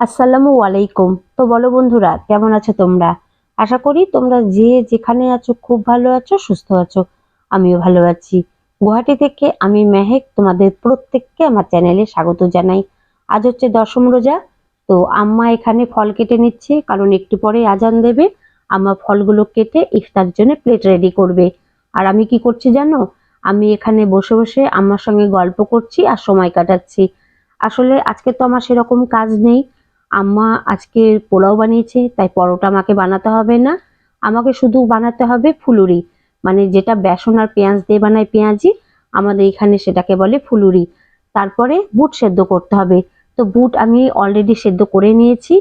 আসসালামু আলাইকুম। তো বলো বন্ধুরা, কেমন আছো তোমরা? আশা করি তোমরা যে যেখানে আছো খুব ভালো আছো, সুস্থ আছো। আমিও ভালো আছি। গুয়াহাটি থেকে আমি মেহেক তোমাদের প্রত্যেককে আমার চ্যানেলে স্বাগত জানাই। আজ হচ্ছে দশম রোজা, তো আম্মা এখানে ফল কেটে নিচ্ছে, কারণ একটু পরে আজান দেবে। আম্মা ফলগুলো কেটে ইফতার জন্য প্লেট রেডি করবে। আর আমি কি করছি জানো? আমি এখানে বসে বসে আম্মার সঙ্গে গল্প করছি আর সময় কাটাচ্ছি। আসলে আজকে তো আমার সেরকম কাজ নেই। আম্মা আজকে পোলাও বানিয়েছে, তাই পরোটা আমাকে বানাতে হবে না। আমাকে শুধু বানাতে হবে ফুলুরি। মানে যেটা বেসন আর পেঁয়াজ দিয়ে বানায় পেঁয়াজি, আমাদের এখানে সেটাকে বলে ফুলুরি। তারপরে বুট সেদ্ধ করতে হবে। তো বুট আমি অলরেডি সেদ্ধ করে নিয়েছি,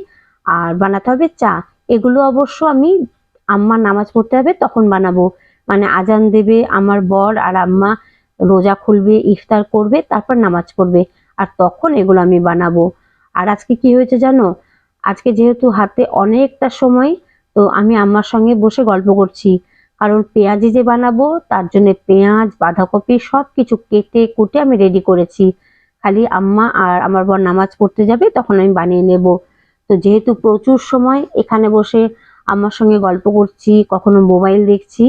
আর বানাতে হবে চা। এগুলো অবশ্য আমি আম্মা নামাজ পড়তে হবে, তখন বানাবো। মানে আজান দেবে আমার বর আর আম্মা, রোজা খুলবে, ইফতার করবে, তারপর নামাজ পড়বে। আর তখন এগুলো আমি বানাবো। আর আজকে কি হয়েছে জানো? আজকে যেহেতু হাতে অনেকটা সময়, তো আমি আম্মার সঙ্গে বসে গল্প করছি। কারণ পেঁয়াজি যে বানাবো, তার জন্য পেঁয়াজ, বাঁধাকপি সব কিছু কেটে কুটে আমি রেডি করেছি। খালি আম্মা আর আমার বর নামাজ পড়তে যাবে, তখন আমি বানিয়ে নেব। তো যেহেতু প্রচুর সময় এখানে বসে আম্মার সঙ্গে গল্প করছি, কখনো মোবাইল দেখছি,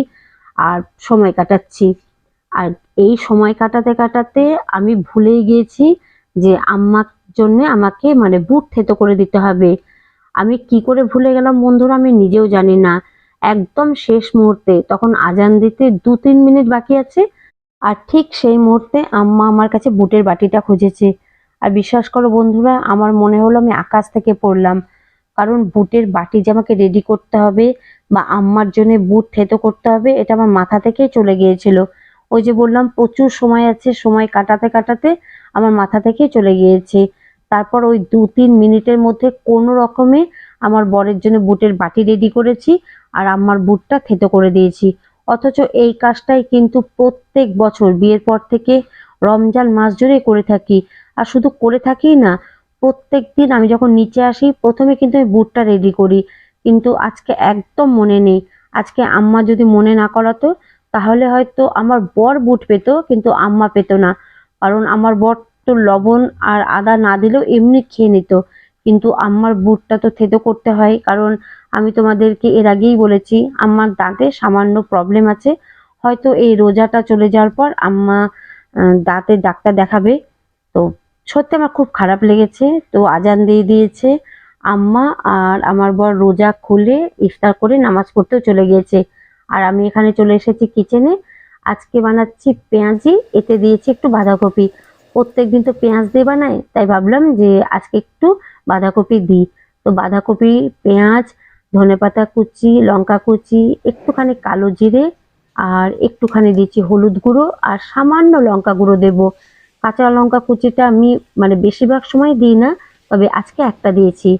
আর সময় কাটাচ্ছি। আর এই সময় কাটাতে কাটাতে আমি ভুলেই গিয়েছি যে আম্মার জন্য আমাকে মানে বুট থেতো করে দিতে হবে। আমি কি করে ভুলে গেলাম বন্ধুরা, আমি নিজেও জানি না। একদম শেষ মুহূর্তে, তখন আজান দিতে দু তিন মিনিট বাকি আছে। আর ঠিক সেই মুহূর্তে আম্মা আমার কাছে বুটের বাটিটা খুঁজেছে। আর বিশ্বাস করো বন্ধুরা, আমার মনে হলো আমি আকাশ থেকে পড়লাম। কারণ বুটের বাটি যে আমাকে রেডি করতে হবে বা আম্মার জন্য বুট থেতো করতে হবে, এটা আমার মাথা থেকেই চলে গিয়েছিল। ওই যে বললাম, প্রচুর সময় আছে, সময় কাটাতে কাটাতে আমার মাথা থেকেই চলে গিয়েছে। তারপর ওই দু তিন মিনিটের মধ্যে কোনো রকমে আমার বরের জন্য বুটের বাটি রেডি করেছি আর আমার বুটটা থেতো করে দিয়েছি। অথচ এই কাজটাই কিন্তু প্রত্যেক বছর বিয়ের পর থেকে রমজান মাস জুড়ে করে থাকি। আর শুধু করে থাকি না, প্রত্যেক দিন আমি যখন নিচে আসি, প্রথমে কিন্তু আমি বুটটা রেডি করি। কিন্তু আজকে একদম মনে নেই। আজকে আম্মা যদি মনে না করাতো, তাহলে হয়তো আমার বর বুট পেতো, কিন্তু আম্মা পেতো না। কারণ আমার বর তো লবণ আর আদা না দিলেও এমনি খেয়ে নিত। কিন্তু আম্মার বুটটা তো থেতো করতে হয়, কারণ আমি তোমাদেরকে এর আগেই বলেছি, আম্মার দাঁতে সামান্য প্রবলেম আছে। হয়তো এই রোজাটা চলে যাওয়ার পর আম্মা দাঁতের ডাক্তার দেখাবে। তো সত্যি আমার খুব খারাপ লেগেছে। তো আজান দিয়ে দিয়েছে আম্মা আর আমার বর রোজা খুলে ইফতার করে নামাজ পড়তেও চলে গিয়েছে। আর আমি এখানে চলে এসেছি কিচেনে আজকে বানাচ্ছি পেঁয়াজি, এতে দিয়েছি একটু বাঁধাকপি। প্রত্যেকদিন তো পেঁয়াজ দিয়ে বানাই, তাই ভাবলাম যে আজকে একটু বাঁধাকপি দিই। তো বাঁধাকপি, পেঁয়াজ ধনেপাতা কুচি, লঙ্কা কুচি, একটুখানি কালো জিরে আর একটুখানি দিচ্ছি হলুদ গুঁড়ো আর সামান্য লঙ্কা গুঁড়ো দেব। কাঁচা লঙ্কা কুচিটা আমি মানে বেশিরভাগ সময় দিই না, তবে আজকে একটা দিয়েছি।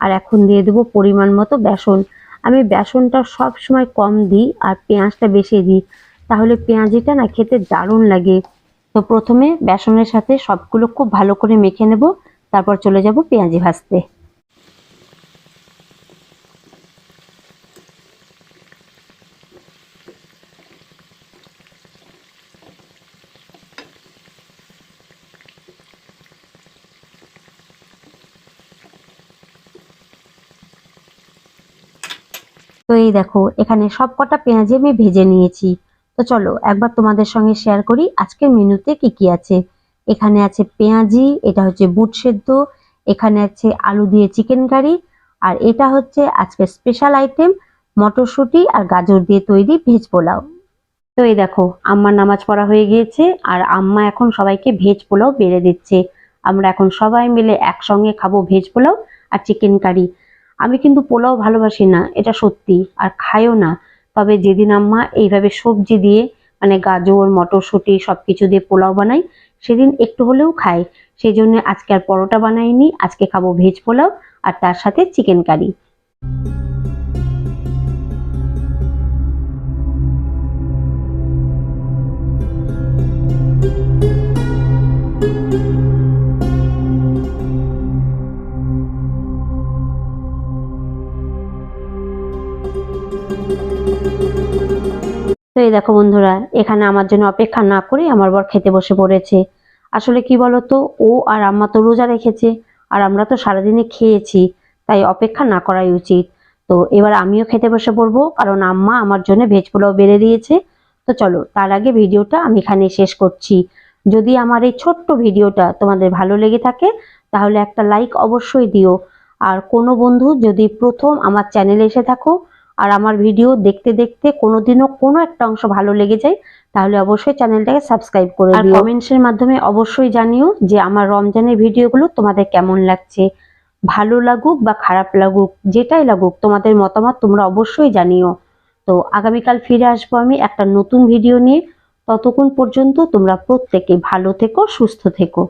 আর এখন দিয়ে দেবো পরিমাণ মতো বেসন। আমি বেসনটা সব সময় কম দিই আর পেঁয়াজটা বেশি দিই। তাহলে পেঁয়াজিটা না খেতে দারুণ লাগে। তো প্রথমে বেসনের সাথে সবগুলো খুব ভালো করে মেখে নেব, তারপর চলে যাব পেঁয়াজি ভাজতে। তো এই দেখো, এখানে সব কটা পেঁয়াজি আমি ভেজে নিয়েছি। তো চলো, একবার তোমাদের সঙ্গে শেয়ার করি আজকের মেনুতে কি কি আছে। এখানে আছে পেঁয়াজি, এটা হচ্ছে বুট সেদ্ধ, এখানে আছে আলু দিয়ে চিকেন কারি আর এটা হচ্ছে আজকের স্পেশাল আইটেম মটরশুঁটি আর গাজর দিয়ে তৈরি ভেজ পোলাও। তো এই দেখো, আম্মার নামাজ পড়া হয়ে গিয়েছে, আর আম্মা এখন সবাইকে ভেজ পোলাও বেড়ে দিচ্ছে। আমরা এখন সবাই মিলে একসঙ্গে খাব ভেজ পোলাও আর চিকেন কারি আমি কিন্তু পোলাও ভালোবাসি না, এটা সত্যি, আর খাইও না। তবে যেদিন আম্মা এইভাবে সবজি দিয়ে মানে গাজর, মটরশুঁটি সব কিছু দিয়ে পোলাও বানাই, সেদিন একটু হলেও খাই। সেই জন্য আজকে আর পরোটা বানাইনি, আজকে খাব ভেজ পোলাও আর তার সাথে চিকেন কারি তো এই দেখো বন্ধুরা, এখানে আমার জন্য অপেক্ষা না করে আমার বর খেতে বসে পড়েছে। আসলে কি বলতো, ও আর আম্মা তো রোজা রেখেছে, আর আমরা তো সারাদিনে খেয়েছি, তাই অপেক্ষা না করাই উচিত। তো এবার আমিও খেতে বসে পড়ব, কারণ আম্মা আমার জন্য ভেজ পোলাও বেড়ে দিয়েছে। তো চলো, তার আগে ভিডিওটা আমি এখানে শেষ করছি। যদি আমার এই ছোট্ট ভিডিওটা তোমাদের ভালো লেগে থাকে, তাহলে একটা লাইক অবশ্যই দিও। আর কোনো বন্ধু যদি প্রথম আমার চ্যানেলে এসে থাকো আর আমার ভিডিও দেখতে দেখতে কোনোদিনও কোনো একটা অংশ ভালো লেগে যায় তাহলে অবশ্যই চ্যানেলটাকে সাবস্ক্রাইব করে আর কমেন্টসের মাধ্যমে অবশ্যই জানিও যে আমার রমজানের ভিডিওগুলো তোমাদের কেমন লাগছে। ভালো লাগুক বা খারাপ লাগুক যেটাই লাগুক তোমাদের মতামত তোমরা অবশ্যই জানিও। তো আগামীকাল ফিরে আসব আমি একটা নতুন ভিডিও নিয়ে। ততক্ষণ পর্যন্ত তোমরা প্রত্যেকে ভালো থেকো সুস্থ থেকো।